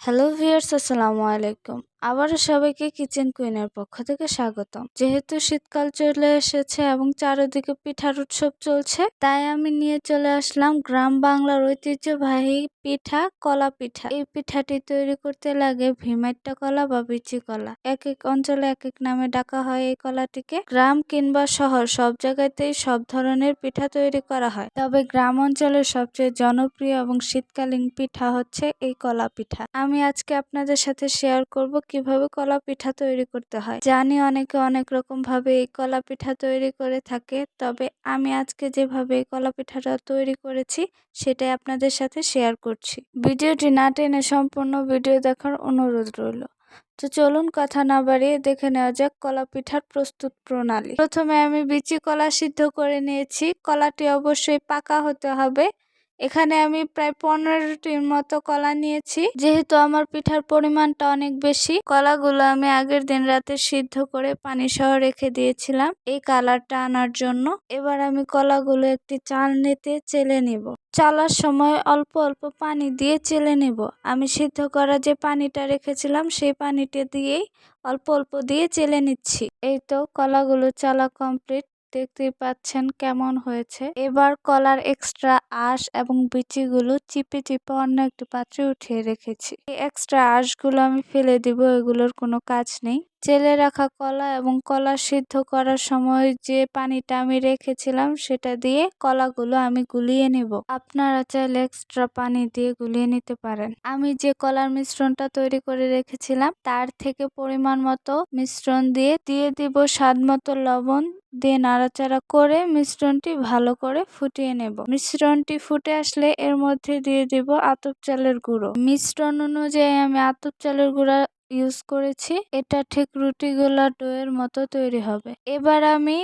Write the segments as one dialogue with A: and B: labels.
A: Hello viewers আসসালামু আলাইকুম আবারও সবাইকে কিচেন কুইনের পক্ষ থেকে স্বাগতম। যেহেতু শীতকাল চলে এসেছে এবং চারিদিকে পিঠার উৎসব চলছে, তাই আমি নিয়ে চলে আসলাম গ্রাম বাংলার ঐতিহ্যবাহী পিঠা, কলা পিঠা। এই পিঠাটি তৈরি করতে লাগে ভিমাইট্টা কলা বা বিচি কলা। এক এক অঞ্চলে এক এক নামে ডাকা হয় এই কলাটিকে। গ্রাম কিংবা শহর সব জায়গাতেই সব ধরনের পিঠা তৈরি করা হয়। তবে গ্রাম অঞ্চলের সবচেয়ে জনপ্রিয় এবং শীতকালীন পিঠা হচ্ছে এই কলা পিঠা। আমি আজকে আপনাদের সাথে শেয়ার করব কীভাবে কলা পিঠা তৈরি করতে হয়? জানি অনেকে অনেক রকম ভাবে এই কলা পিঠা তৈরি করে থাকে। তবে আমি আজকে যেভাবে কলা পিঠাটা তৈরি করেছি, সেটাই আপনাদের সাথে শেয়ার করছি। ভিডিওটি না টেনে সম্পূর্ণ ভিডিও দেখার অনুরোধ রইল। তো চলুন কথা না বাড়িয়ে দেখে নেওয়া যাক কলা পিঠার প্রস্তুত প্রণালী। প্রথমে আমি বিচি কলা সিদ্ধ করে নিয়েছি। কলাটি অবশ্যই পাকা হতে হবে। এখানে আমি প্রায় পনেরোটির মতো কলা নিয়েছি। যেহেতু আমার পিঠার পরিমাণটা অনেক বেশি, কলাগুলো আমি আগের দিন রাতে সিদ্ধ করে পানি সহ রেখে দিয়েছিলাম এই কালারটা আনার জন্য। এবার আমি কলাগুলো একটি চালনিতে চেলে নিব। চালার সময় অল্প অল্প পানি দিয়ে চেলে নেব। আমি সিদ্ধ করা যে পানিটা রেখেছিলাম সেই পানিটা দিয়েই অল্প অল্প দিয়ে চেলে নিচ্ছি। এই তো কলাগুলো চালা কমপ্লিট। দেখতেই পাচ্ছেন কেমন হয়েছে। এবার কলার এক্সট্রা আঁশ এবং বিচিগুলো চিপে চিপে অন্য একটি পাত্রে উঠিয়ে রেখেছি। এই এক্সট্রা আঁশগুলো আমি ফেলে দিব, এগুলোর কোনো কাজ নেই। চেলে রাখা কলা এবং কলা সিদ্ধ করার সময় যে পানিটা আমি রেখেছিলাম সেটা দিয়ে কলাগুলো আমি গুলিয়ে নেব। আপনারা চাইলে এক্সট্রা পানি দিয়ে গুলিয়ে নিতে পারেন। আমি যে কলার মিশ্রণটা তৈরি করে রেখেছিলাম, তার থেকে পরিমাণ মতো মিশ্রণ দিয়ে দিয়ে দিব স্বাদ মতো লবণ দিয়ে নাড়াচাড়া করে মিশ্রণটি ভালো করে ফুটিয়ে নেব। মিশ্রণটি ফুটে আসলে এর মধ্যে দিয়ে দিব আতপ চালের গুঁড়ো। মিশ্রণ অনুযায়ী আমি আতপ চালের গুঁড়া ইউজ করেছি, এটা ঠিক রুটি গোলা ডোয়ের মতো তৈরি হবে। এবার আমি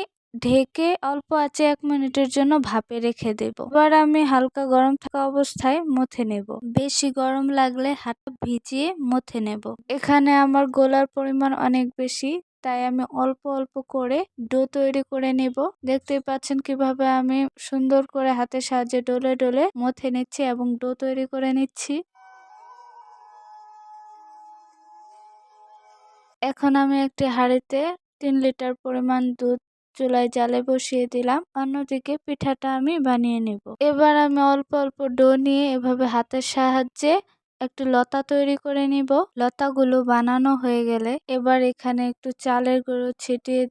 A: ঢেকে অল্প আছে এক মিনিটের জন্য ভাপে রেখে দেব। এবার আমি হালকা গরম থাকা অবস্থায় মথে নেব। বেশি গরম লাগলে হাত ভিজিয়ে মথে নেব। এখানে আমার গোলার পরিমাণ অনেক বেশি, তাই আমি অল্প অল্প করে ডো তৈরি করে নেব। দেখতেই পাচ্ছেন কীভাবে আমি সুন্দর করে হাতের সাহায্যে ডলে ডলে মথে নিচ্ছি এবং ডো তৈরি করে নিচ্ছি। এখন আমি একটি হাঁড়িতে তিন লিটার পরিমাণ দুধ চুলায় জালে বসিয়ে দিলাম। অন্যদিকে পিঠাটা আমি বানিয়ে নেব। এবার আমি অল্প অল্প ডো নিয়ে এভাবে হাতের সাহায্যে একটু লতা তৈরি করে নিব। লতাগুলো বানানো হয়ে গেলে এবার এখানে একটু চালের গুঁড়ো ছিটিয়ে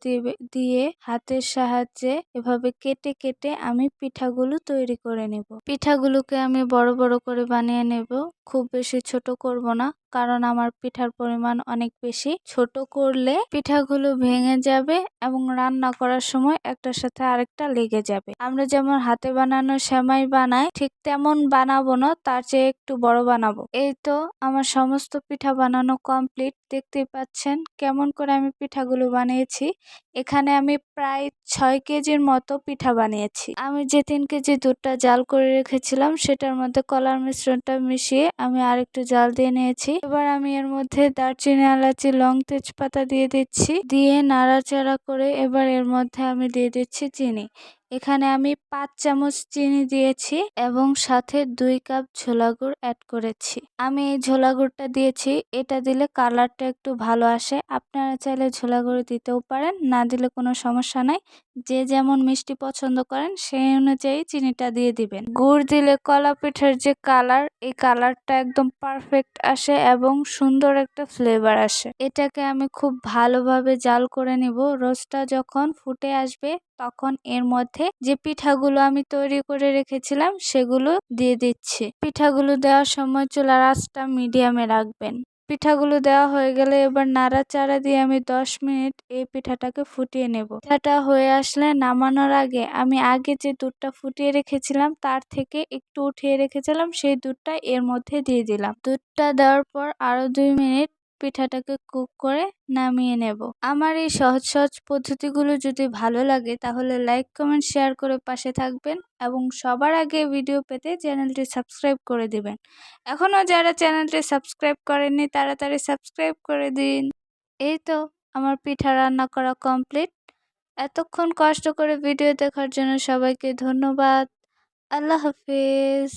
A: দিয়ে হাতের সাহায্যে এভাবে কেটে কেটে আমি পিঠাগুলো তৈরি করে নেব। পিঠাগুলোকে আমি বড় বড় করে বানিয়ে নেব। খুব বেশি ছোট করব না। কারণ আমার পিঠার পরিমাণ অনেক বেশি। ছোট করলে পিঠাগুলো ভেঙে যাবে এবং রান্না করার সময় একটার সাথে আরেকটা লেগে যাবে। আমরা যেমন হাতে বানানো সেমাই বানাই, ঠিক তেমন বানাবো না, তার চেয়ে একটু বড় বানাবো। এই তো আমার সমস্ত পিঠা বানানো কমপ্লিট দেখতেই পাচ্ছেন কেমন করে আমি পিঠাগুলো বানিয়েছি। এখানে আমি প্রায় ছয় কেজির মতো পিঠা বানিয়েছি। আমি যে তিন কেজি দুধটা জাল করে রেখেছিলাম, সেটার মধ্যে কলার মিশ্রণটা মিশিয়ে আমি আরেকটু জাল দিয়ে নিয়েছি। এবার আমি এর মধ্যে দারচিনি, এলাচি, লং তেজপাতা দিয়ে দিচ্ছি। দিয়ে নাড়াচাড়া করে এবার এর মধ্যে আমি দিয়ে দিচ্ছি চিনি। এখানে আমি পাঁচ চামচ চিনি দিয়েছি এবং সাথে দুই কাপ ছোলা গুড় অ্যাড করেছি। আমি এই ঝোলা গুড়টা দিয়েছি, এটা দিলে কালারটা একটু ভালো আসে। আপনারা চাইলে ঝোলা গুঁড়ো দিতেও পারেন, না দিলে কোনো সমস্যা নাই। যে যেমন মিষ্টি পছন্দ করেন, সেই অনুযায়ী চিনিটা দিয়ে দিবেন। গুড় দিলে কলা পিঠার যে কালার, এই কালারটা একদম পারফেক্ট আসে এবং সুন্দর একটা ফ্লেভার আসে। এটাকে আমি খুব ভালোভাবে জাল করে নিব। রোজটা যখন ফুটে আসবে তখন এর মধ্যে যে পিঠাগুলো আমি তৈরি করে রেখেছিলাম সেগুলো দিয়ে দিচ্ছি। পিঠাগুলো দেওয়ার সময় চুলার আঁচটা মিডিয়ামে রাখবেন। পিঠাগুলো দেওয়া হয়ে গেলে এবার নাড়াচাড়া দিয়ে আমি দশ মিনিট এই পিঠাটাকে ফুটিয়ে নেব। পিঠাটা হয়ে আসলে নামানোর আগে আমি আগে যে দুধটা ফুটিয়ে রেখেছিলাম তার থেকে একটু উঠিয়ে রেখেছিলাম, সেই দুধটা এর মধ্যে দিয়ে দিলাম। দুধটা দেওয়ার পর আরও দুই মিনিট পিঠাটাকে কুক করে নামিয়ে নেব। আমার এই সহজ সহজ পদ্ধতিগুলো যদি ভালো লাগে, তাহলে লাইক কমেন্ট শেয়ার করে পাশে থাকবেন এবং সবার আগে ভিডিও পেতে চ্যানেলটি সাবস্ক্রাইব করে দিবেন। এখনও যারা চ্যানেলটি সাবস্ক্রাইব করেননি, তাড়াতাড়ি সাবস্ক্রাইব করে দিন। এই তো আমার পিঠা রান্না করা কমপ্লিট এতক্ষণ কষ্ট করে ভিডিও দেখার জন্য সবাইকে ধন্যবাদ। আল্লাহ হাফিজ।